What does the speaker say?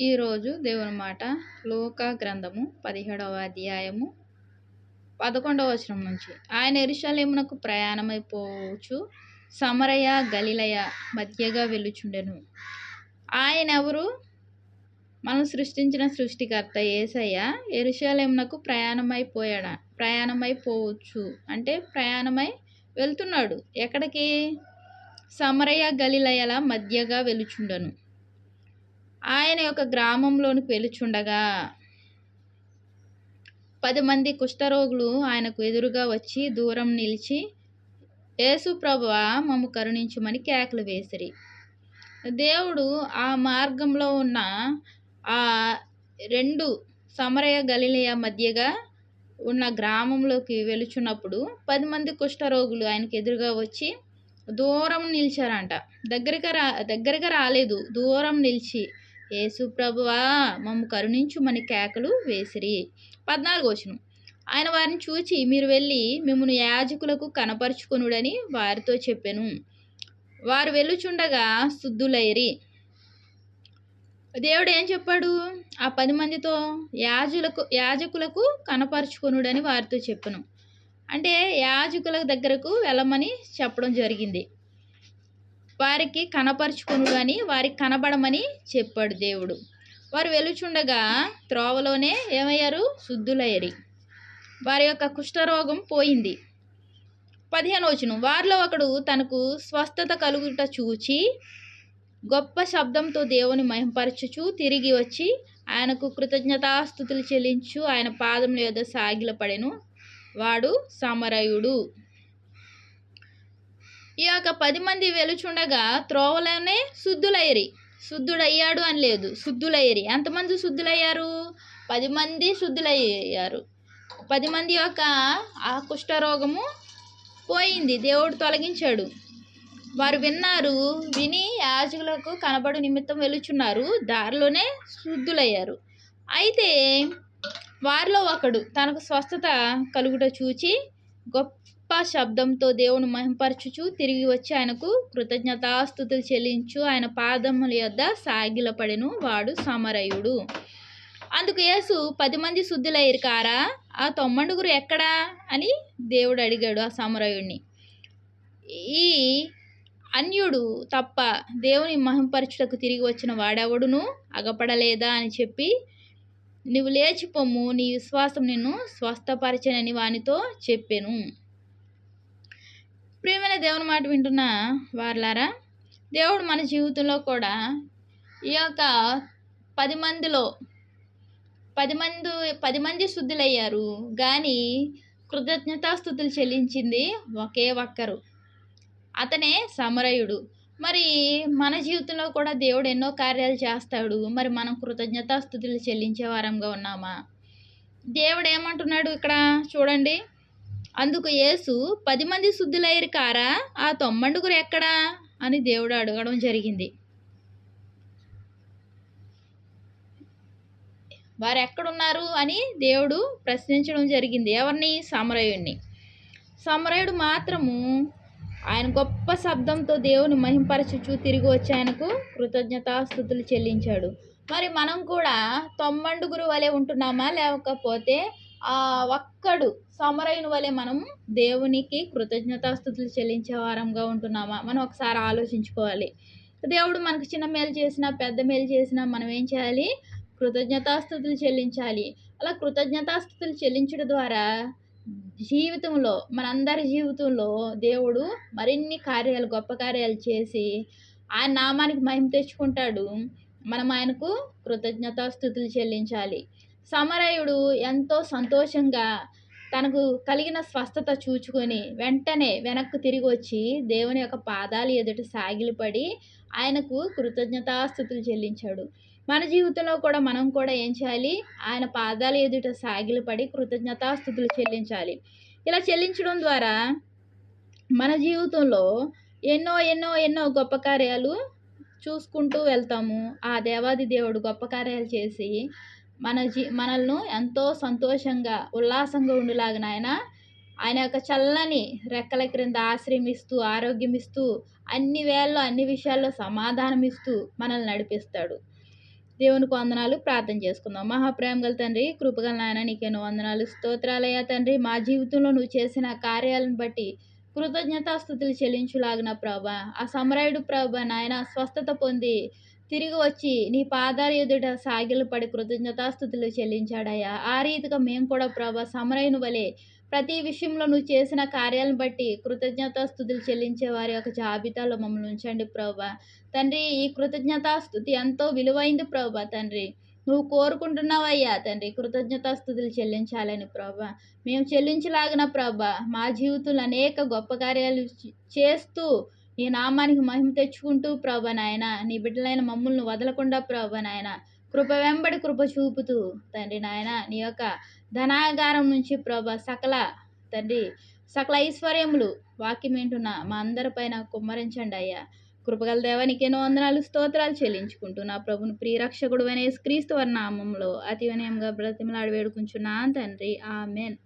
ఈరోజు దేవుని మాట లోక గ్రంథము పదిహేడవ అధ్యాయము పదకొండవ వచనం నుంచి. ఆయన ఎరుషలేమునకు ప్రయాణమైపోవచ్చు సమరయ గలిలయ మధ్యగా వెళ్ళుచుండెను. ఆయన ఎవరు మనం సృష్టించిన సృష్టికర్త ఏసయ్య ఎరుషలేమునకు ప్రయాణమైపోయాడ ప్రయాణమైపోవచ్చు అంటే ప్రయాణమై వెళ్తున్నాడు. ఎక్కడికి? సమరయ గలిలయల మధ్యగా వెలుచుండను ఆయన యొక్క గ్రామంలోనికి వెలుచుండగా పది మంది కుష్ఠరోగులు ఆయనకు ఎదురుగా వచ్చి దూరం నిలిచి యేసు ప్రభువ మమ్ము కరుణించుమని కేకలు వేసిరి. దేవుడు ఆ మార్గంలో ఉన్న ఆ రెండు సమరయ గలిలయ మధ్యగా ఉన్న గ్రామంలోకి వెలుచున్నప్పుడు పది మంది కుష్ఠరోగులు ఆయనకు ఎదురుగా వచ్చి దూరం నిలిచారంట. దగ్గరగా రా దగ్గరగా రాలేదు. దూరం నిలిచి ఏసుప్రభువా మమ్ము కరుణించుమని కేకలు వేసిరి. పద్నాలుగు వచనం. ఆయన వారిని చూచి మీరు వెళ్ళి మిమ్మల్ని యాజకులకు కనపరుచుకొనుడని వారితో చెప్పాను. వారు వెళ్ళుచుండగా శుద్ధులైరి. దేవుడు ఏం చెప్పాడు? ఆ పది మందితో యాజులకు యాజకులకు కనపరుచుకొనుడని వారితో చెప్పను. అంటే యాజకుల దగ్గరకు వెళ్ళమని చెప్పడం జరిగింది. వారికి కనపరుచుకొనుడు అని వారికి కనబడమని చెప్పాడు దేవుడు. వారు వెలుచుండగా త్రోవలోనే ఏమయ్యారు? శుద్ధులయ్యరి. వారి యొక్క కుష్ఠరోగం పోయింది. పదిహేను వచనం వారిలో ఒకడు తనకు స్వస్థత కలుగుట చూచి గొప్ప శబ్దంతో దేవుని మహింపరచుచు తిరిగి వచ్చి ఆయనకు కృతజ్ఞతాస్థుతులు చెల్లించు ఆయన పాదముల యొద్ద సాగిలపడెను. వాడు సమరయుడు. ఈ యొక్క పది మంది వెలుచుండగా త్రోవలోనే శుద్ధులయ్యరి. శుద్ధుడయ్యాడు అని లేదు శుద్ధులయ్యరి. ఎంతమంది శుద్ధులయ్యారు? పది మంది శుద్ధులయ్యారు. పది మంది యొక్క ఆ కుష్ఠరోగము పోయింది దేవుడు తొలగించాడు. వారు విన్నారు విని యాజకులకు కనబడు నిమిత్తం వెలుచున్నారు దారిలోనే శుద్ధులయ్యారు. అయితే వారిలో ఒకడు తనకు స్వస్థత కలుగుట చూచి గొప్ప శబ్దంతో దేవుని మహింపరచుచు తిరిగి వచ్చి ఆయనకు కృతజ్ఞతాస్థుతులు చెల్లించు. ఆయన పాదముల యొద్ద సాగిలపడెను. వాడు సమరయుడు. అందుకు యేసు పది మంది శుద్ధులయ్యారు కారా? ఆ తొమ్మండుగురు ఎక్కడా? అని దేవుడు అడిగాడు ఆ సమరయుడిని ఈ అన్యుడు తప్ప దేవుని మహింపరచుటకు తిరిగి వచ్చిన వాడెవడును? అగపడలేదా అని చెప్పి నువ్వు లేచిపోము నీ విశ్వాసం నిన్ను స్వస్థపరచనని వానితో చెప్పాను. ప్రియమైన దేవుని మాట వింటున్న వార్లారా? దేవుడు మన జీవితంలో కూడా ఈ యొక్క పది మందిలో పది మంది పది మంది శుద్ధులయ్యారు. కానీ కృతజ్ఞతాస్థుతులు చెల్లించింది ఒకే ఒక్కరు. అతనే సమరయుడు. మరి మన జీవితంలో కూడా దేవుడు ఎన్నో కార్యాలు చేస్తాడు. మరి మనం కృతజ్ఞతాస్థుతులు చెల్లించే వారంగా ఉన్నామా? దేవుడు ఏమంటున్నాడు ఇక్కడ? చూడండి. అందుకు యేసు పది మంది శుద్ధులయ్యారు కారా? ఆ తొమ్మండుగురు ఎక్కడా? అని దేవుడు అడగడం జరిగింది. వారు ఎక్కడున్నారు అని దేవుడు ప్రశ్నించడం జరిగింది. ఎవరిని? సమరయుడిని సమరయుడు మాత్రము ఆయన గొప్ప శబ్దంతో దేవుని మహింపరచుచు తిరిగి వచ్చి ఆయనకు కృతజ్ఞతాస్థుతులు చెల్లించాడు. మరి మనం కూడా తొమ్మండుగురు వలె ఉంటున్నామా? లేకపోతే ఆ ఒక్కడు సమరైన వలె మనం దేవునికి కృతజ్ఞతాస్థుతులు చెల్లించే వారంగా ఉంటున్నామా? మనం ఒకసారి ఆలోచించుకోవాలి. దేవుడు మనకు చిన్న మేలు చేసినా పెద్ద మేలు చేసినా మనం ఏం చేయాలి? కృతజ్ఞతాస్థుతులు చెల్లించాలి. అలా కృతజ్ఞతాస్థుతులు చెల్లించడం ద్వారా జీవితంలో మనందరి జీవితంలో దేవుడు మరిన్ని కార్యాలు గొప్ప కార్యాలు చేసి ఆయన నామానికి మహిమ తెచ్చుకుంటాడు. మనం ఆయనకు కృతజ్ఞతాస్థుతులు చెల్లించాలి. సమరయుడు ఎంతో సంతోషంగా తనకు కలిగిన స్వస్థత చూచుకొని వెంటనే వెనక్కు తిరిగి వచ్చి దేవుని యొక్క పాదాలు ఎదుట సాగిలిపడి ఆయనకు కృతజ్ఞతాస్థుతులు చెల్లించాడు. మన జీవితంలో కూడా మనం కూడా ఏం చేయాలి? ఆయన పాదాల ఎదుట సాగిలపడి కృతజ్ఞతాస్థుతులు చెల్లించాలి. ఇలా చెల్లించడం ద్వారా మన జీవితంలో ఎన్నో ఎన్నో ఎన్నో గొప్ప కార్యాలు చూసుకుంటూ వెళ్తాము. ఆ దేవాది దేవుడు గొప్ప కార్యాలు చేసి మన జీ మనల్ని ఎంతో సంతోషంగా ఉల్లాసంగా ఉండులాగా ఆయన ఆయన యొక్క చల్లని రెక్కల క్రింద ఆశ్రయమిస్తూ ఆరోగ్యం ఇస్తూ అన్ని వేళల్లో అన్ని విషయాల్లో సమాధానం ఇస్తూ మనల్ని నడిపిస్తాడు. దేవునికి వందనాలు. ప్రార్థన చేసుకుందాం. మహాప్రేమ గల తండ్రి కృపగల నాయన నీకేను వందనాలు. స్తోత్రాలయ్యా తండ్రి మా జీవితంలో నువ్వు చేసిన కార్యాలను బట్టి కృతజ్ఞతాస్థుతులు చెల్లించులాగిన ప్రభా. ఆ సమరాయుడు ప్రభ నాయన స్వస్థత పొంది తిరిగి వచ్చి నీ పాదాల ఎదుట సాగిలు పడి కృతజ్ఞతాస్థుతులు చెల్లించాడయ్యా. ఆ రీతిగా మేము కూడా ప్రభా సమరైన వలె ప్రతి విషయంలో నువ్వు చేసిన కార్యాలను బట్టి కృతజ్ఞతాస్థుతులు చెల్లించే వారి యొక్క జాబితాలో మమ్మల్ని ఉంచండి ప్రభా. తండ్రి ఈ కృతజ్ఞతాస్థుతి ఎంతో విలువైంది ప్రభా తండ్రి. నువ్వు కోరుకుంటున్నావయ్యా తండ్రి కృతజ్ఞతాస్థుతులు చెల్లించాలని ప్రభా. మేము చెల్లించలాగిన ప్రభా మా జీవితంలో అనేక గొప్ప కార్యాలు చేస్తూ నీ నామానికి మహిమ తెచ్చుకుంటూ ప్రభా నాయన నీ బిడ్డలైన మమ్మల్ని వదలకుండా ప్రభా నాయన కృప వెంబడి కృప చూపుతూ తండ్రి నాయన నీ యొక్క ధనాగారం నుంచి ప్రభా సకల తండ్రి సకల ఐశ్వర్యములు వాక్యం వింటున్న మా అందరిపైన కుమ్మరించండి అయ్యా. కృపగల దేవానికి ఎన్నో వందనాలు స్తోత్రాలు చెల్లించుకుంటూ నా ప్రభుని ప్రియరక్షకుడు అనే క్రీస్తు నామంలో అతి వినయంగా బ్రతిమలాడి వేడుకుంటున్నాను తండ్రి. ఆమెన్.